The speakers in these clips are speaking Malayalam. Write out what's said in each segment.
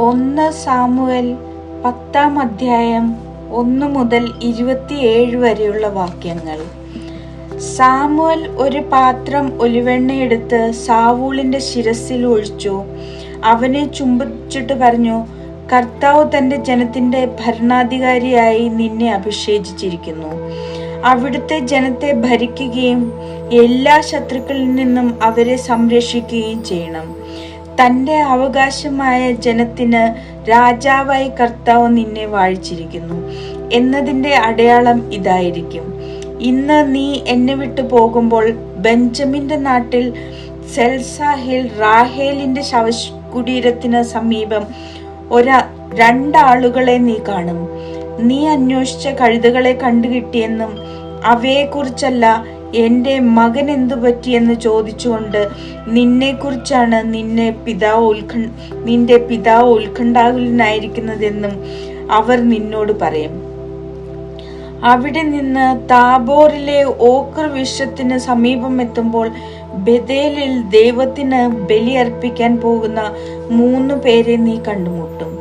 ഒന്ന് സാമുവൽ പത്താം അധ്യായം ഒന്ന് മുതൽ ഇരുപത്തിയേഴ് വരെയുള്ള വാക്യങ്ങൾ. സാമുവൽ ഒരു പാത്രം ഒലിവെണ്ണയെടുത്ത് സാവൂളിന്റെ ശിരസിൽ ഒഴിച്ചു. അവനെ ചുംബിച്ചിട്ട് പറഞ്ഞു കർത്താവ് തന്റെ ജനത്തിന്റെ ഭരണാധികാരിയായി നിന്നെ അഭിഷേചിച്ചിരിക്കുന്നു. അവിടുത്തെ ജനത്തെ ഭരിക്കുകയും എല്ലാ ശത്രുക്കളിൽ നിന്നും അവരെ സംരക്ഷിക്കുകയും ചെയ്യണം. തന്റെ അവകാശമായ ജനത്തിന് രാജാവായി കർത്താവ് നിന്നെ വാഴിച്ചിരിക്കുന്നു. എന്നതിന്റെ അടയാളം ഇതായിരിക്കും. ഇന്ന് നീ എന്നെ വിട്ടു പോകുമ്പോൾ ബെഞ്ചമിന്റെ നാട്ടിൽ സെൽസാഹിൽ റാഹേലിന്റെ ശവകുടീരത്തിന് സമീപം ഒരാ രണ്ടാളുകളെ നീ കാണും. നീ അന്വേഷിച്ച കഴുതകളെ കണ്ടുകിട്ടിയെന്നും അവയെക്കുറിച്ചല്ല എന്റെ മകൻ എന്തു പറ്റിയെന്ന് ചോദിച്ചുകൊണ്ട് നിന്നെക്കുറിച്ചാണ് നിന്നെ പിതാവ് ഉത്കണ്ഠ നിന്റെ പിതാവ് ഉത്കണ്ഠാകുലനായിരിക്കുന്നതെന്നും അവർ നിന്നോട് പറയും. അവിടെ നിന്ന് താബോറിലെ ഓക്കർ വിഷത്തിന് സമീപം എത്തുമ്പോൾ ബദേലിൽ ദൈവത്തിന് ബലിയർപ്പിക്കാൻ പോകുന്ന മൂന്ന് പേരെ നീ കണ്ടുമുട്ടും.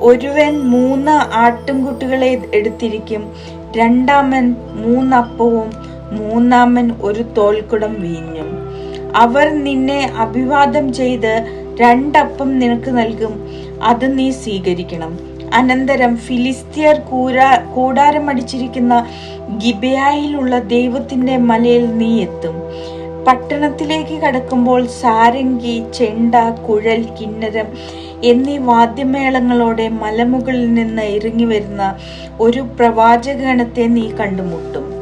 ഒരുവൻ മൂന്ന് ആട്ടിൻകുട്ടികളെ എടുത്തിരിക്കും രണ്ടാമൻ മൂന്നപ്പവും മൂന്നാമൻ ഒരു തോൽക്കുടം വീഞ്ഞു. അവർ നിന്നെ അഭിവാദം ചെയ്ത് രണ്ടപ്പം നിനക്ക് നൽകും. അത് നീ സ്വീകരിക്കണം. അനന്തരം ഫിലിസ്തീയർ കൂരാ കൂടാരമടിച്ചിരിക്കുന്ന ഗിബയായിലുള്ള ദൈവത്തിന്റെ മലയിൽ നീ എത്തും. പട്ടണത്തിലേക്ക് കടക്കുമ്പോൾ സാരംഗി ചെണ്ട കുഴൽ കിന്നരം എന്നീ വാദ്യമേളങ്ങളോടെ മലമുകളിൽ നിന്ന് ഇറങ്ങി വരുന്ന ഒരു പ്രവാചകഗണത്തെ നീ കണ്ടുമുട്ടും.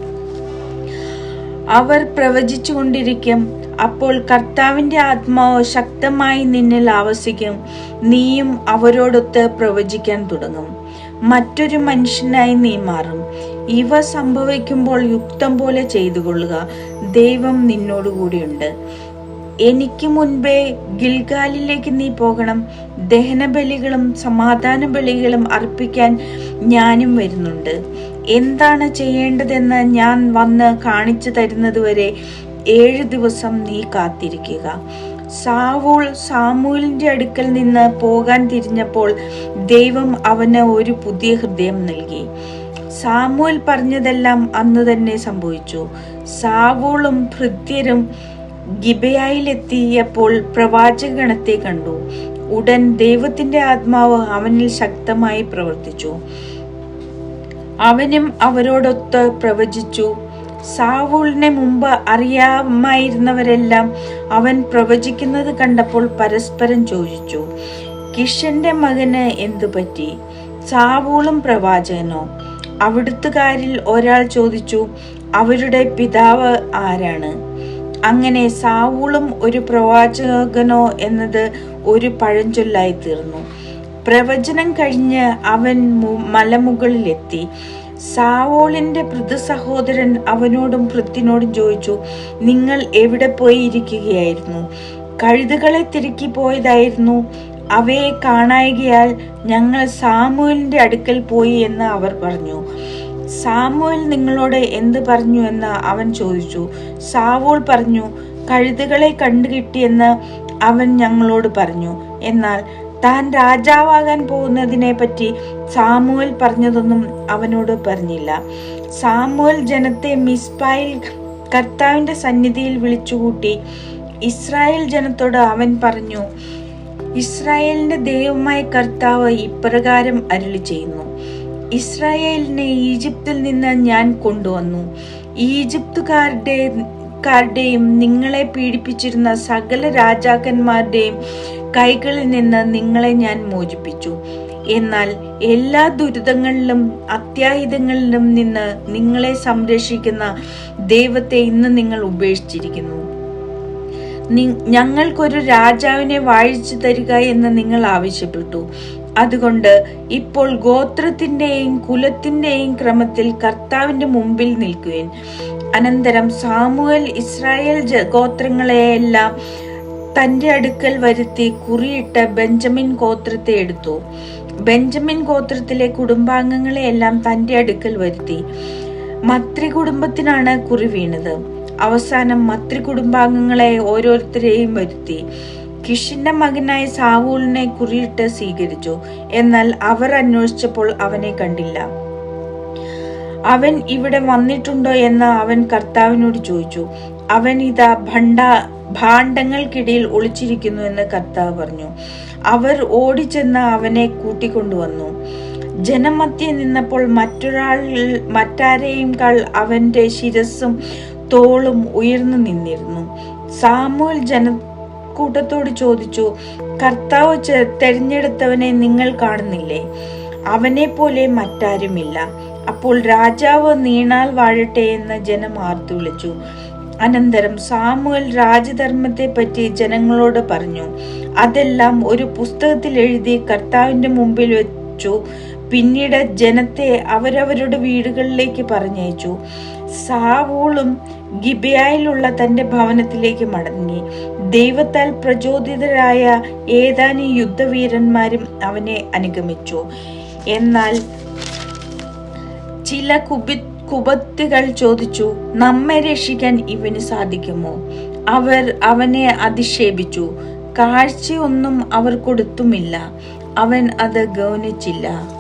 അവർ പ്രവചിച്ചു കൊണ്ടിരിക്കും അപ്പോൾ കർത്താവിന്റെ ആത്മാവ് ശക്തമായി നിന്നിൽ ആവസിക്കും. നീയും അവരോടൊത്ത് പ്രവചിക്കാൻ തുടങ്ങും. മറ്റൊരു മനുഷ്യനായി നീ മാറും. ഇവ സംഭവിക്കുമ്പോൾ യുക്തം പോലെ ചെയ്തു കൊള്ളുക ദൈവം നിന്നോടുകൂടിയുണ്ട്. എനിക്ക് മുൻപേ ഗിൽഗാലിലേക്ക് നീ പോകണം. ദഹനബലികളും സമാധാന ബലികളും അർപ്പിക്കാൻ ഞാനും വരുന്നുണ്ട്. എന്താണ് ചെയ്യേണ്ടതെന്ന് ഞാൻ വന്ന് കാണിച്ചു തരുന്നതുവരെ ഏഴു ദിവസം നീ കാത്തിരിക്കുക. സാവൂൾ സാമൂലിന്റെ അടുക്കൽ നിന്ന് പോകാൻ തിരിഞ്ഞപ്പോൾ ദൈവം അവന് ഒരു പുതിയ ഹൃദയം നൽകി. സാമൂൽ പറഞ്ഞതെല്ലാം അന്ന് തന്നെ സംഭവിച്ചു. സാവൂളും ഭൃത്യരും ഗിബയായിലെത്തിയപ്പോൾ പ്രവാചകഗണത്തെ കണ്ടു. ഉടൻ ദൈവത്തിന്റെ ആത്മാവ് അവനിൽ ശക്തമായി പ്രവർത്തിച്ചു. അവനും അവരോടൊത്ത് പ്രവചിച്ചു. സാവൂളിനെ മുമ്പ് അറിയാമായിരുന്നവരെല്ലാം അവൻ പ്രവചിക്കുന്നത് കണ്ടപ്പോൾ പരസ്പരം ചോദിച്ചു കിഷന്റെ മകന് എന്തു പറ്റി? സാവൂളും പ്രവാചകനോ? അവിടുത്തുകാരിൽ ഒരാൾ ചോദിച്ചു അവരുടെ പിതാവ് ആരാണ്? അങ്ങനെ സാവൂളും ഒരു പ്രവാചകനോ എന്നത് ഒരു പഴഞ്ചൊല്ലായി തീർന്നു. പ്രവചനം കഴിഞ്ഞ് അവൻ മലമുകളിലെത്തി. സാവോളിന്റെ പൃഥു സഹോദരൻ അവനോടും പൃഥ്വിനോടും ചോദിച്ചു നിങ്ങൾ എവിടെ പോയി ഇരിക്കുകയായിരുന്നു കഴുതുകളെ തിരക്കി പോയതായിരുന്നു. അവയെ കാണായികയാൽ ഞങ്ങൾ സാമൂലിന്റെ അടുക്കൽ പോയി എന്ന് അവർ പറഞ്ഞു. സാമുവൽ നിങ്ങളോട് എന്ത് പറഞ്ഞു എന്ന് അവൻ ചോദിച്ചു. സാവോൾ പറഞ്ഞു കഴുതുകളെ കണ്ടുകിട്ടിയെന്ന് അവൻ ഞങ്ങളോട് പറഞ്ഞു. എന്നാൽ താൻ രാജാവാകാൻ പോകുന്നതിനെ പറ്റി സാമുവൽ പറഞ്ഞതൊന്നും അവനോട് പറഞ്ഞില്ല. സാമുവൽ ജനത്തെ മിസ്ബായിൽ കർത്താവിന്റെ സന്നിധിയിൽ വിളിച്ചുകൂട്ടി ഇസ്രായേൽ ജനത്തോട് അവൻ പറഞ്ഞു ഇസ്രായേലിന്റെ ദൈവമായ കർത്താവ് ഇപ്രകാരം അരുളി ചെയ്യുന്നു ഇസ്രായേലിനെ ഈജിപ്തിൽ നിന്ന് ഞാൻ കൊണ്ടുവന്നു. ഈജിപ്തുകാരുടെ ക്കാരുടെയും നിങ്ങളെ പീഡിപ്പിച്ചിരുന്ന സകല രാജാക്കന്മാരുടെയും കൈകളിൽ നിന്ന് നിങ്ങളെ ഞാൻ മോചിപ്പിച്ചു. എന്നാൽ എല്ലാ ദുരിതങ്ങളിലും അത്യാഹിതങ്ങളിലും നിന്ന് നിങ്ങളെ സംരക്ഷിക്കുന്ന ദൈവത്തെ ഇന്ന് നിങ്ങൾ ഉപേക്ഷിച്ചിരിക്കുന്നു. ഞങ്ങൾക്കൊരു രാജാവിനെ വാഴിച്ചു തരിക എന്ന് നിങ്ങൾ ആവശ്യപ്പെട്ടു. അതുകൊണ്ട് ഇപ്പോൾ ഗോത്രത്തിന്റെയും കുലത്തിന്റെയും ക്രമത്തിൽ കർത്താവിന്റെ മുമ്പിൽ നിൽക്കുവിൻ. അനന്തരം സാമുവൽ ഇസ്രായേൽ ഗോത്രങ്ങളെയെല്ലാം തന്റെ അടുക്കൽ വരുത്തി കുറിയിട്ട ബെഞ്ചമിൻ ഗോത്രത്തെ എടുത്തു. ബെഞ്ചമിൻ ഗോത്രത്തിലെ കുടുംബാംഗങ്ങളെയെല്ലാം തന്റെ അടുക്കൽ വരുത്തി. മത്രി കുടുംബത്തിനാണ് കുറി വീണത്. അവസാനം മത്രി കുടുംബാംഗങ്ങളെ ഓരോരുത്തരെയും വരുത്തി. കിഷിന്റെ മകനായ സാവൂളിനെ കുറിയിട്ട് സ്വീകരിച്ചു. എന്നാൽ അവർ അന്വേഷിച്ചപ്പോൾ അവനെ കണ്ടില്ല. അവൻ ഇവിടെ വന്നിട്ടുണ്ടോ എന്ന് അവൻ കർത്താവിനോട് ചോദിച്ചു. അവൻ ഇതാ ഭണ്ട ഭാണ്ഡങ്ങൾക്കിടയിൽ ഒളിച്ചിരിക്കുന്നു എന്ന് കർത്താവ് പറഞ്ഞു. അവർ ഓടിച്ചെന്ന് അവനെ കൂട്ടിക്കൊണ്ടുവന്നു. ജനമധ്യേ നിന്നപ്പോൾ മറ്റൊരാൾ മറ്റാരെയും കാൾ അവന്റെ ശിരസ്സും തോളും ഉയർന്നു നിന്നിരുന്നു. സാമുവൽ ജനക്കൂട്ടത്തോട് ചോദിച്ചു കർത്താവ് തെരഞ്ഞെടുത്തവനെ നിങ്ങൾ കാണുന്നില്ലേ? അവനെ പോലെ മറ്റാരുമില്ല. അപ്പോൾ രാജാവ് നീണാൽ വാഴട്ടെ എന്ന് ജനം ആർത്തു വിളിച്ചു. അനന്തരം സാമുവൽ രാജധർമ്മത്തെ പറ്റി ജനങ്ങളോട് പറഞ്ഞു അതെല്ലാം ഒരു പുസ്തകത്തിൽ എഴുതി കർത്താവിന്റെ മുമ്പിൽ വെച്ചു. പിന്നീട് ജനത്തെ അവരവരുടെ വീടുകളിലേക്ക് പറഞ്ഞയച്ചു. സാവൂളും ഗിബയായിലുള്ള തന്റെ ഭവനത്തിലേക്ക് മടങ്ങി. ദൈവത്താൽ പ്രചോദിതരായ ഏതാനും യുദ്ധവീരന്മാരും അവനെ അനുഗമിച്ചു. എന്നാൽ ചില കുബി കുപത്തുകൾ ചോദിച്ചു നമ്മെ രക്ഷിക്കാൻ ഇവന് സാധിക്കുമോ? അവർ അവനെ അധിക്ഷേപിച്ചു. കാഴ്ചയൊന്നും അവർ കൊടുത്തുമില്ല. അവൻ അത് ഗൗനിച്ചില്ല.